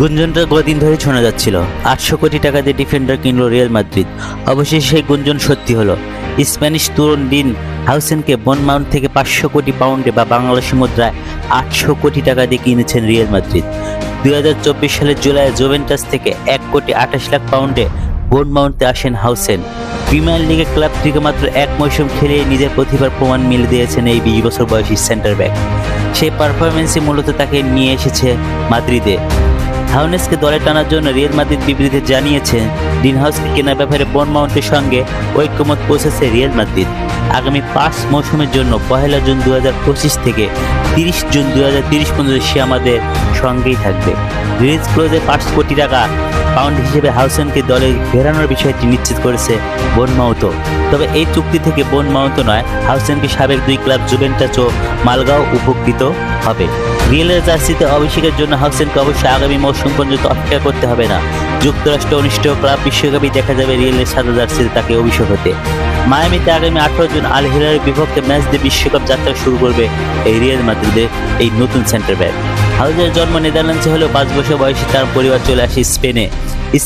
গুঞ্জনটা কদিন ধরে শোনা যাচ্ছিল। আটশো কোটি টাকা দিয়ে ডিফেন্ডার কিনল রিয়াল মাদ্রিদ। অবশেষে সেই গুঞ্জন সত্যি হলো। স্প্যানিশ তরুণ ডিন হাউসেনকে বনমাউন্ট থেকে পাঁচশো কোটি পাউন্ডে বা বাংলাদেশি মুদ্রায় আটশো কোটি টাকা দিয়ে কিনেছেন রিয়াল মাদ্রিদ। দুই হাজার চব্বিশ সালের জুলাই জোভেন্টাস থেকে এক কোটি আঠাশ লাখ পাউন্ডে বোনমাউন্টে আসেন হাউসেন। প্রিমিয়ার লিগে ক্লাব থেকে মাত্র এক মৌসুম খেলে নিজের প্রতিভার প্রমাণ মিলে দিয়েছেন এই বিশ বছর বয়সী সেন্টার ব্যাক। সেই পারফরমেন্সই মূলত তাকে নিয়ে এসেছে মাদ্রিদে। হাউনেসকে দলে টানার জন্য রিয়াল মাদ্রিদ বিবৃতি জানিয়েছে। ডিনহাউসকে কেনার ব্যাপারে বনমাউন্টের সঙ্গে ঐক্যমত পৌঁছেছে রিয়াল মাদ্রিদ। আগামী পাঁচ মৌসুমের জন্য পহেলা জুন দু পঁচিশ থেকে তিরিশ জুন দু পর্যন্ত সে আমাদের সঙ্গেই থাকবে। রিলিজ ক্লোজে পাঁচ কোটি টাকা পাউন্ড হিসেবে হাউসেনকে দলে ফেরানোর বিষয়টি নিশ্চিত করেছে বনমাউতো তবে এই চুক্তি থেকে বনমাউতো নয়, হাউসেনকে সাবেক দুই ক্লাব জুভেন্টাস ও মালগাঁও উপকৃত হবে। রিয়েলের জার্সিতে অভিষেকের জন্য হাউসেনকে অবশ্যই আগামী মৌসুম পর্যন্ত অপেক্ষা করতে হবে না। যুক্তরাষ্ট্র অনুষ্ঠেয় ক্লাব বিশ্বকাপই দেখা যাবে রিয়েলের সাদা জার্সিতে তাকে অভিষেক হতে। মায়ামিতে আগামী আঠারো জন আল হিলারের বিপক্ষে ম্যাচ দিয়ে বিশ্বকাপ যাত্রা শুরু করবে এই রিয়েল মাদ্রিদের এই নতুন সেন্টার ব্যাক। হাউজের জন্ম নেদারল্যান্ডসে হলেও পাঁচ বছর বয়সে তার পরিবার চলে আসে স্পেনে।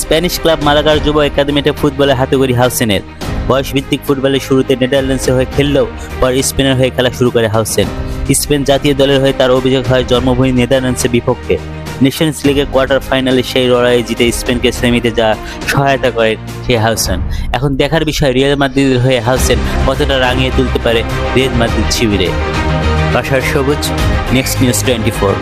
স্প্যানিশ ক্লাব মালাগার যুব একাডেমিতে ফুটবলে হাতেগড়ি হাউসেনের। বয়সভিত্তিক ফুটবলের শুরুতে নেদারল্যান্ডসে হয়ে খেললেও পর স্পেনের হয়ে খেলা শুরু করে হাউসেন। স্পেন জাতীয় দলের হয়ে তার অভিযোগ হয় জন্মভূমি নেদারল্যান্ডসের বিপক্ষে। নেশনস লিগের কোয়ার্টার ফাইনালে সেই লড়াই জিতে স্পেনকে সেমিতে যা সহায়তা করেন সেই হাউসেন এখন দেখার বিষয়, রিয়াল মাদ্রিদের হয়ে হাউসেন কতটা রাঙিয়ে তুলতে পারে রিয়াল মাদ্রিদ শিবিরে? বাসার সবুজ নেক্সট নিউজ টোয়েন্টি ফোর